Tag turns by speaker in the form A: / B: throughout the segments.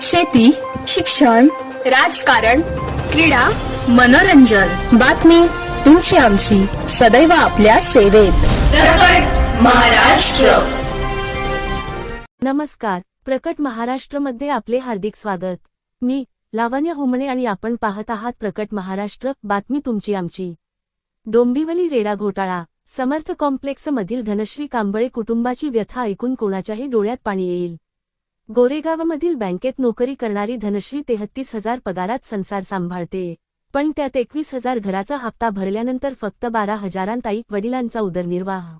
A: शेती शिक्षण राजकारण क्रीडा मनोरंजन. बातमी तुमची आमची. सदैव आपल्या सेवेत. महाराष्ट्र.
B: नमस्कार. प्रकट महाराष्ट्रमध्ये आपले हार्दिक स्वागत. मी लावण्य हुमणे आणि आपण पाहत आहात प्रकट महाराष्ट्र. बातमी तुमची आमची. डोंबिवली रेडा घोटाळा. समर्थ कॉम्प्लेक्समधील धनश्री कांबळे कुटुंबाची व्यथा ऐकून कोणाच्याही डोळ्यात पाणी येईल. गोरेगावमधील बँकेत नोकरी करणारी धनश्री तेहत्तीस हजार पगारात संसार सांभाळते. पण त्यात एकवीस हजार घराचा हप्ता भरल्यानंतर फक्त बारा हजारांताईक वडिलांचा उदरनिर्वाह.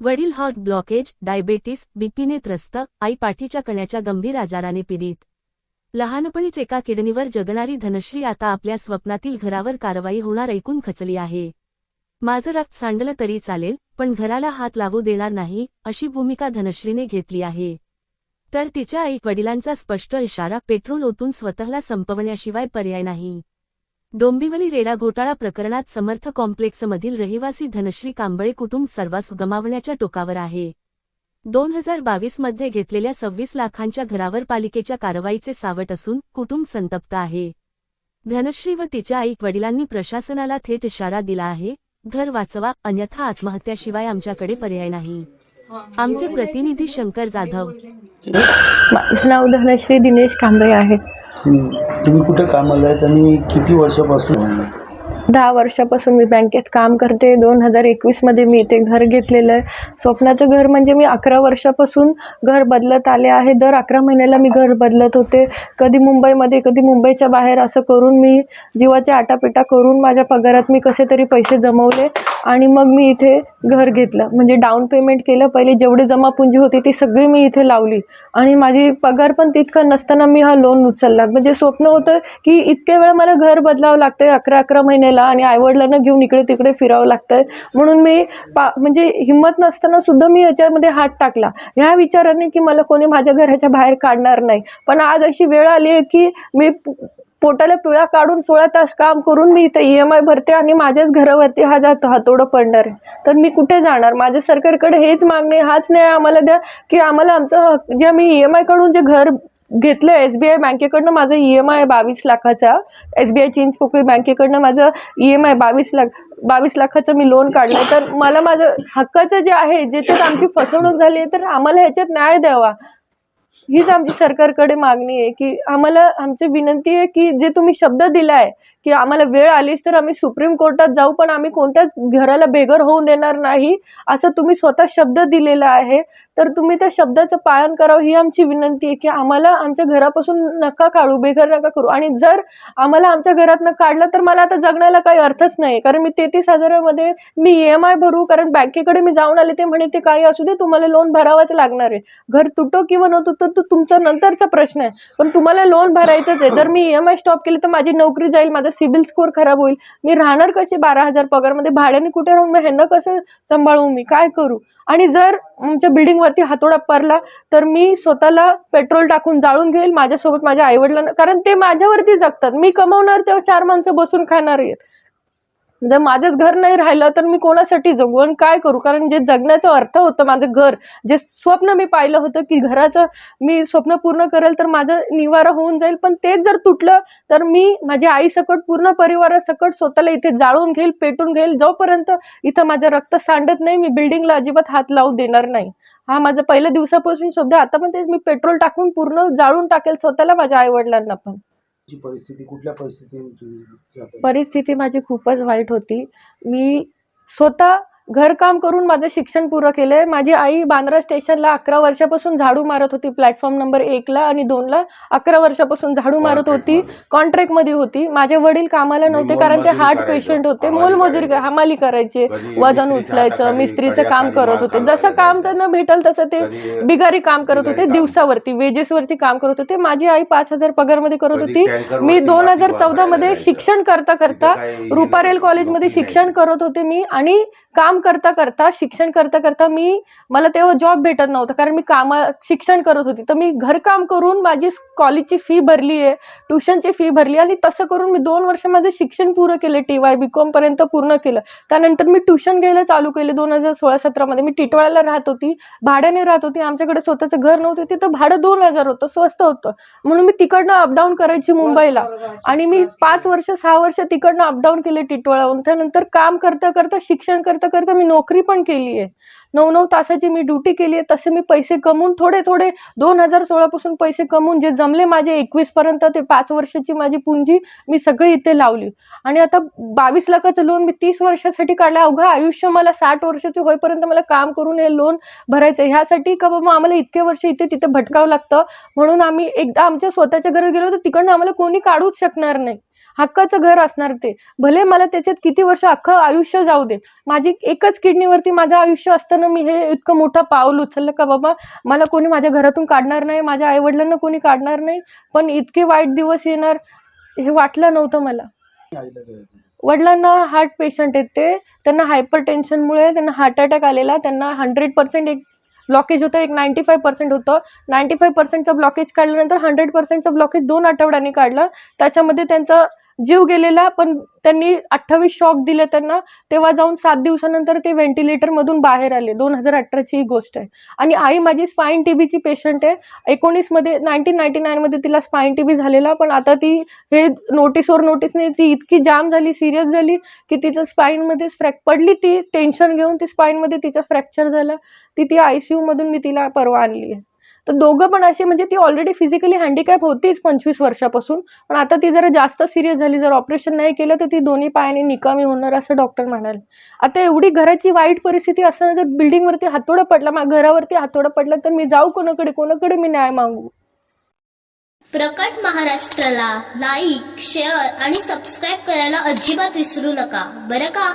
B: वडील हॉट ब्लॉकेज डायबेटीस बीपीने त्रस्त आई पाठीच्या कण्याच्या गंभीर आजाराने पीडित. लहानपणीच एका किडनीवर जगणारी धनश्री आता आपल्या स्वप्नातील घरावर कारवाई होणार ऐकून खचली आहे. माझं रक्त सांडलं तरी चालेल पण घराला हात लावू देणार नाही अशी भूमिका धनश्रीने घेतली आहे. तर तिच्या आई वडिलांचा स्पष्ट इशारा पेट्रोल ओतून स्वतःला संपवण्याशिवाय पर्याय नाही. डोंबिवली रेडा घोटाळा प्रकरणात समर्थ कॉम्प्लेक्समधील रहिवासी धनश्री कांबळे कुटुंब सर्वास गमावण्याच्या टोकावर आहे. दोन हजार बावीसमध्ये घेतलेल्या सव्वीस लाखांच्या घरावर पालिकेच्या कारवाईचे सावट असून कुटुंब संतप्त आहे. धनश्री व तिच्या आई वडिलांनी प्रशासनाला थेट इशारा दिला आहे घर वाचवा अन्यथा आत्महत्याशिवाय आमच्याकडे पर्याय नाही. आमचे प्रतिनिधी शंकर जाधव.
C: माझं नाव धनश्री दिनेश कांबळे आहे.
D: तुम्ही कुठे कामाला आहेत आणि किती वर्षापासून?
C: दहा वर्षापासून मी बँकेत काम करते. दोन हजार एकवीसमध्ये मी इथे घर घेतलेलं आहे. स्वप्नाचं घर म्हणजे मी अकरा वर्षापासून घर बदलत आले आहे. दर अकरा महिन्याला मी घर बदलत होते. कधी मुंबईमध्ये कधी मुंबईच्या बाहेर असं करून मी जीवाच्या आटापिटा करून माझ्या पगारात मी कसे तरी पैसे जमवले. आणि मग मी इथे घर घेतलं. म्हणजे डाऊन पेमेंट केलं. पहिले जेवढी जमापुंजी होती ती सगळी मी इथे लावली. आणि माझी पगार पण तितका नसताना मी हा लोन उचलला. म्हणजे स्वप्न होतं की इतक्या वेळा मला घर बदलावं लागतंय अकरा अकरा महिन्याला आणि आईवडिलांना घेऊन इकडे तिकडे फिरावं लागतंय. म्हणून मी पा म्हणजे हिंमत नसताना सुद्धा मी याच्यामध्ये हात टाकला. ह्या विचाराने की मला कोणी माझ्या घराच्या बाहेर काढणार नाही. पण आज अशी वेळ आली आहे की मी पोटाला पिळा काढून सोळा तास काम करून मी इथं ई एम आय भरते आणि माझ्याच घरावरती हा जातो हातोडं पडणार आहे. तर मी कुठे जाणार? माझ्या सरकारकडे हेच मागणे हाच न्याय आम्हाला द्या की आम्हाला आमचं हक- जे मी ई एम आयकडून जे घर घेतलं एस बी आय बँकेकडनं माझं ई एम आय बावीस लाखाचा. एस बी आय चिंचपोकळी बँकेकडनं माझं ई एम आय बावीस लाख बावीस लाखाचं मी लोन काढलं. तर मला माझं हक्काचं जे आहे ज्याच्यात आमची फसवणूक झाली आहे तर आम्हाला ह्याच्यात न्याय द्यावा. हीच आमची सरकारकडे मागणी आहे की आम्हाला आमची विनंती आहे की जे तुम्ही शब्द दिलाय की आम्हाला वेळ आलीच तर आम्ही सुप्रीम कोर्टात जाऊ पण आम्ही कोणत्याच घराला बेघर होऊन देणार नाही असं तुम्ही स्वतः शब्द दिलेला आहे. तर तुम्ही त्या शब्दाचं पालन करावं ही आमची विनंती आहे की आम्हाला आमच्या घरापासून नका काढू बेघर नका करू. आणि जर आम्हाला आमच्या घरातनं काढलं तर मला आता जगण्याला काही अर्थच नाही कारण मी तेहतीस हजारामध्ये मी ई एम आय भरू कारण बँकेकडे मी जाऊन आले ते म्हणे ते काही असू दे तुम्हाला लोन भरावंच लागणार आहे. घर तुटो किंवा न तुटो तो तुमचा नंतरचा प्रश्न आहे. पण तुम्हाला लोन भरायचंच आहे. जर मी ई एम आय स्टॉप केली तर माझी नोकरी जाईल माझा सिबिल स्कोर खराब होईल. मी राहणार कशी बारा हजार पगारमध्ये? भाड्याने कुठे राहून ह्यांना कसं सांभाळू मी? काय करू? आणि जर आमच्या बिल्डिंगवरती हातोडा पडला तर मी स्वतःला पेट्रोल टाकून जाळून घेईल माझ्यासोबत माझ्या आईवडिलांना. कारण ते माझ्यावरती जगतात. मी कमवणार तेव्हा चार माणसं बसून खाणार आहेत. जर माझंच घर नाही राहिलं तर मी कोणासाठी जगू आणि काय करू? कारण जे जगण्याचा अर्थ होतं माझं घर जे स्वप्न मी पाहिलं होतं की घराचं मी स्वप्न पूर्ण करेल तर माझं निवारा होऊन जाईल. पण तेच जर तुटलं तर मी माझ्या आईसकट पूर्ण परिवारासकट स्वतःला इथे जाळून घेईल पेटून घेईल. जोपर्यंत इथं माझं रक्त सांडत नाही मी बिल्डिंगला अजिबात हात लावू देणार नाही. हा माझं पहिल्या दिवसापासून सुद्धा आता पण तेच मी पेट्रोल टाकून पूर्ण जाळून टाकेल स्वतःला माझ्या आईवडिलांना पण.
D: ची परिस्थिती कुठल्या परिस्थितीतून तुम्ही
C: परिस्थिती माझी खूपच वाईट होती. मी स्वतः घरकाम करून माझं शिक्षण पुरं केलं आहे माझी आई बांद्रा स्टेशनला अकरा वर्षापासून झाडू मारत होती प्लॅटफॉर्म नंबर एकला आणि दोनला अकरा वर्षापासून झाडू मारत होती कॉन्ट्रॅक्टमध्ये होती. माझे वडील कामाला नव्हते कारण ते हार्ट पेशंट होते. मोलमजुरी क- हमाली करायचे. वजन उचलायचं मिस्त्रीचं काम करत होते. जसं काम त्यांना भेटल तसं ते बिगारी काम करत होते. दिवसावरती वेजेसवरती काम करत होते. माझी आई पाच हजार पगारमध्ये करत होती. मी दोन हजार चौदा मध्ये शिक्षण करता करता रुपारेल कॉलेजमध्ये शिक्षण करत होते मी आणि काम काम करता करता शिक्षण करता करता मी मला तेव्हा जॉब भेटत नव्हता. कारण मी कामा शिक्षण करत होती. तर मी घरकाम करून माझी कॉलेजची फी भरली आहे ट्युशनची फी भरली आणि तसं करून मी दोन वर्ष माझं शिक्षण पूर्ण केलं टी वाय बी कॉमपर्यंत पूर्ण केलं. त्यानंतर मी ट्युशन घ्यायला चालू केले दोन हजार सोळा सतरामध्ये. मी टिटवाळ्याला राहत होती भाड्याने राहत होती. आमच्याकडे स्वतःचं घर नव्हतं. तिथं भाडं दोन हजार होतं स्वस्त होतं. म्हणून मी तिकडनं अपडाऊन करायची मुंबईला. आणि मी पाच वर्ष सहा वर्ष तिकडनं अपडाऊन केले टिटवाळाहून. त्यानंतर काम करता करता शिक्षण करता करता मी नोकरी पण केली आहे नऊ नऊ तासाची मी ड्युटी केली आहे तसे मी पैसे कमवून थोडे थोडे दोन हजार सोळापासून पैसे कमवून जे जमले माझे एकवीसपर्यंत ते पाच वर्षाची माझी पुंजी मी सगळी इथे लावली. आणि आता बावीस लाखाचं लोन मी तीस वर्षासाठी काढलं. अवघं आयुष्य मला साठ वर्षाचे होईपर्यंत मला काम करून हे लोन भरायचं आहे ह्यासाठी का बाबा आम्हाला इतके वर्ष इथे तिथे भटकावं लागतं? म्हणून आम्ही एकदा आमच्या स्वतःच्या घरात गेलो तर तिकडनं आम्हाला कोणी काढूच शकणार नाही. हक्काचं घर असणार ते. भले मला त्याच्यात किती वर्ष अख्खं आयुष्य जाऊ दे. माझी एकच किडनीवरती माझं आयुष्य असताना मी हे इतकं मोठं पाऊल उचललं का बाबा? मला कोणी माझ्या घरातून काढणार नाही माझ्या आईवडिलांना कोणी काढणार नाही. पण इतके वाईट दिवस येणार हे वाटलं नव्हतं मला. वडिलांना हार्ट पेशंट आहेत ते. त्यांना हायपर टेन्शनमुळे त्यांना हार्ट अटॅक आलेला. त्यांना हंड्रेड पर्सेंट एक ब्लॉकेज होतं एक नाईंटी फाय पर्सेंट होतं. नाईंटी फाय पर्सेंटचं ब्लॉकेज काढल्यानंतर हंड्रेड पर्सेंटचं ब्लॉकेज दोन आठवड्यांनी काढलं. त्याच्यामध्ये त्यांचा जीव गेलेला पण त्यांनी अठ्ठावीस शॉक दिले त्यांना तेव्हा जाऊन सात दिवसानंतर ते व्हेंटिलेटरमधून बाहेर आले. दोन हजार अठराची ही गोष्ट आहे. आणि आई माझी स्पाईन टी बीची पेशंट आहे. एकोणीसमध्ये नाईन्टीन नाईन्टी नाईनमध्ये तिला स्पाईन टी बी झालेला पण आता ती हे नोटीसवर नोटीसने ती इतकी जाम झाली सिरियस झाली की तिचं स्पाईनमध्येच फ्रॅक पडली ती टेन्शन घेऊन ती स्पाईनमध्ये तिचं फ्रॅक्चर झालं. ती ती आय सी यूमधून मी तिला परवा आणली आहे. तर दोघं पण असे म्हणजे ती ऑलरेडी फिजिकली हँडिकॅप होतीच पंचवीस वर्षापासून. पण आता ती जरा जास्त सिरियस झाली. जर ऑपरेशन नाही केलं तर ती दोन्ही पायाने निकामी होणार असं डॉक्टर म्हणाले. आता एवढी घराची वाईट परिस्थिती असताना जर बिल्डिंगवरती हातोडा पडला मा घरावरती हातोडा पडला तर मी जाऊ कोणाकडे? कोणाकडे मी न्याय मागू?
E: प्रकट महाराष्ट्राला लाईक शेअर आणि सबस्क्राईब करायला अजिबात विसरू नका. बरं का?